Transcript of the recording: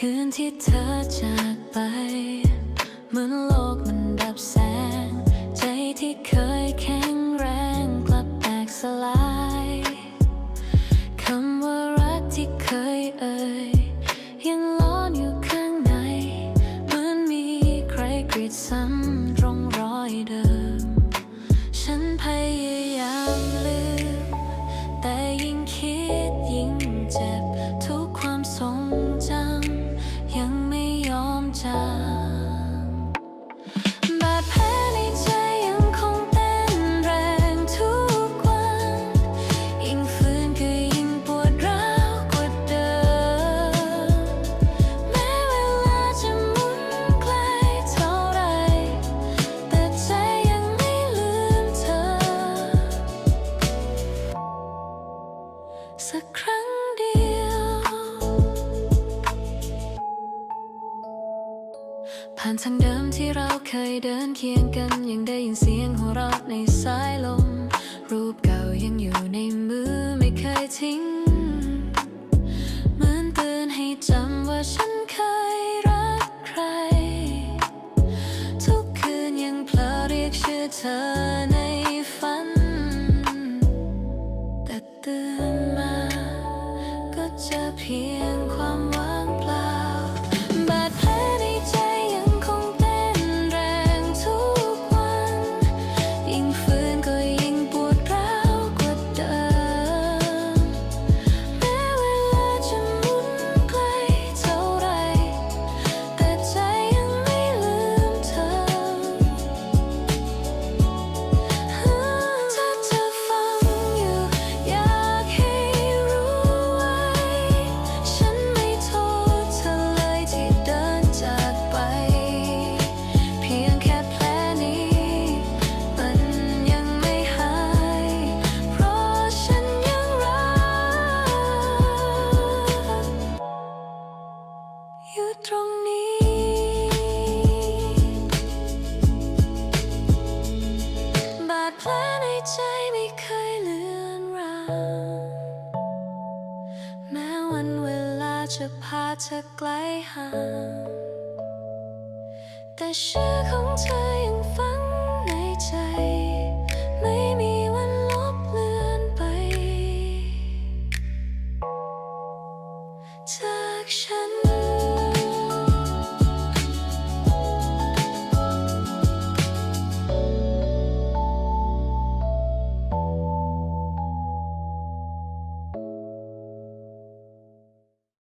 คืนที่เธอจากไป เหมือนโลกมันดับแสง ใจที่เคยแข็งแรงกลับแตกสลายคำว่ารักที่เคยเอ่ยยังล้อนอยู่ข้างใน เหมือนมีใครกรีดซ้ำตรงรอยเดิม ยอมจางบาดแผลในใจยังคงเต้นแรงทุกวัน ยิ่งฝืนก็ยิ่งปวดร้าวกว่าเดิม แม้เวลาจะหมุนไกลเท่าไร แต่ใจยังไม่ลืมเธอ สักครั้ง ผ่านทางเดิมที่เราเคยเดินเคียงกัน ยังได้ยินเสียงหัวเราะในสายลม รูปเก่ายังอยู่ในมือไม่เคยทิ้ง เหมือนเตือนให้จำว่าฉันเคยรักใคร ทุกคืนยังเพลอเรียกชื่อเธอในฝัน แต่เตื่น แม้วันเวลาจะพาเธอไกลห่าง แต่ชื่อของเธอยังฝัง